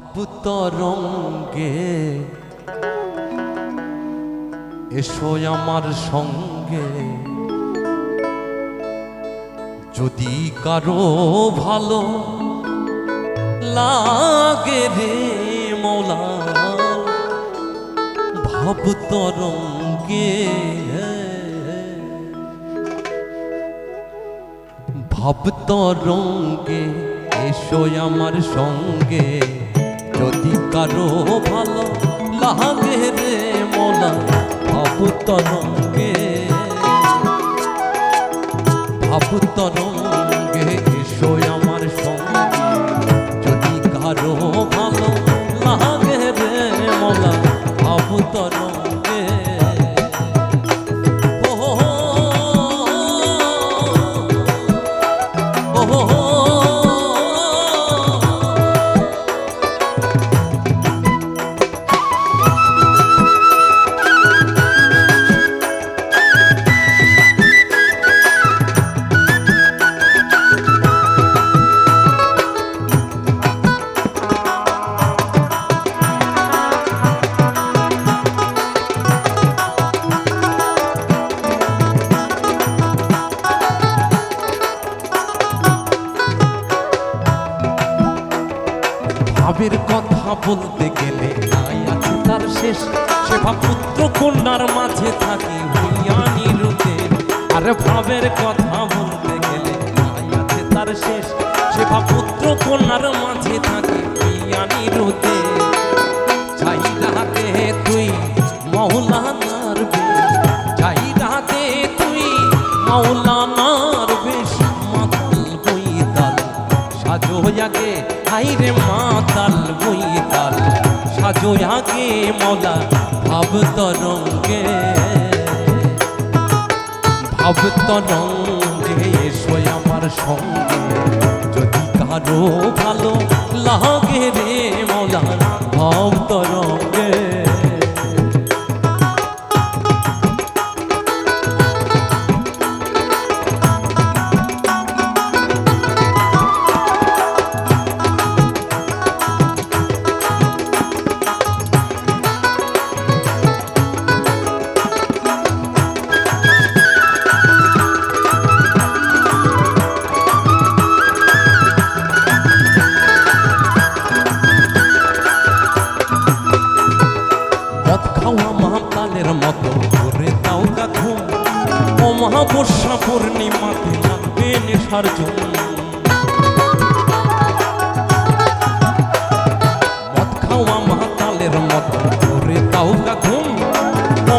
ভাব তরঙ্গে। এসো আমার সঙ্গে। যদি কারও ভালো লাগে রে মৌলা, ভাব তরঙ্গে। ভাব তরঙ্গে এসো আমার সঙ্গে। যদি কারও ভালো লাগে রে মোলা ভাব তরঙ্গে ভাব তরঙ্গে এসো আমার সঙ্গে। যদি কারও ভালো লাগে রে ভাব তরঙ্গে ও ভাবের কথা বলতে গেলে তার শেষ। সে ভাব পুত্র কন্যার মাঝে থাকি হইয়া নিরুতে। আরে ভাবের কথা বলতে গেলে তার শেষ। সে ভাব পুত্র কন্যার মাঝে থাকি হইয়া নিরুতে। চাই রাতে তুই মৌলানার বেশ চাই তুই মৌলানার বেশ। মাতাল বইতাল সাজো আগে হাইরে মাতাল বইতাল সাজো আগে মৌলা, ভাব তরঙ্গে। ভাব তরঙ্গে এসো আমার সঙ্গে। যদি কারও ভালো লাগে রে মলা, ভাব মহাবর্ষা পূর্ণিমাতে লাগবে নেশার জন্য। মদ খাওয়া মহাকালের মতো করে দাও গা ঘুম। ও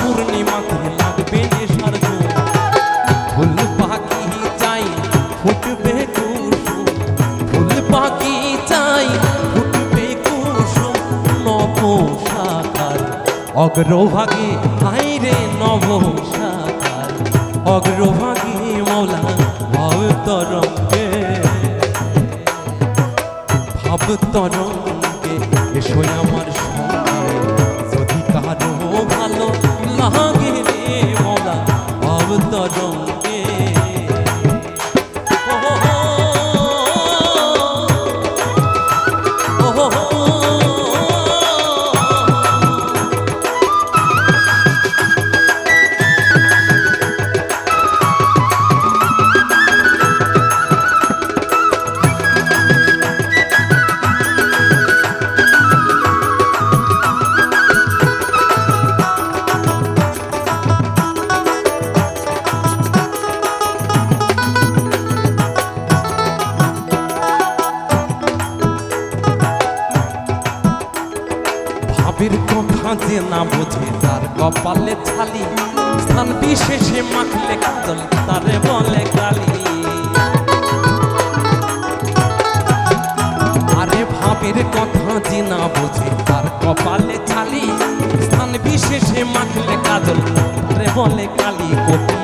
পূর্ণিমাতে লাগবে নেশার জন্য। ফুল পাখি চাই, ফুটবে কুসুম। ফুল পাখি চাই, ফুটবে কুসুম। নব শাখার অগ্রভাগে হাইরে নব শাখার অগ্রভাগে মৌলা, ভাব তরঙ্গে। ভাব তরঙ্গে এসো আমার সঙ্গে। যদি কারও ভালো লাগে মৌলা, ভাব যে না বোঝে, তার কপালে ছালি। স্থান বিশেষে মাখলে কাজল, তারে বলে কালি আরে ভাবের কথা যে না বোঝে, তার কপালে ছালি। স্থান বিশেষে মাখলে কাজল, তারে বলে কালি কপি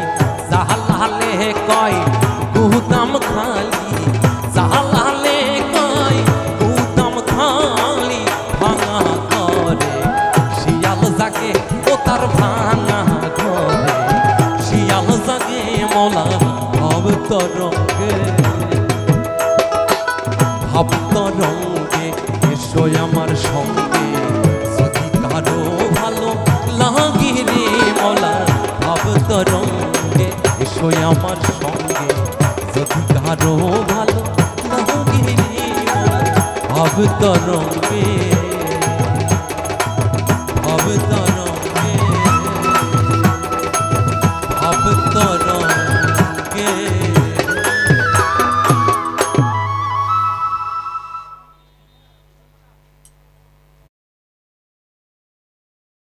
জাহালালে কয় গুদাম খালি। তরঙ্গে ভাব তরঙ্গে এসো আমার সঙ্গে। যদি কারও ভালো লাগে মলা ভাব তরঙ্গে এসো আমার সঙ্গে। যদি কারও ভালো লাগে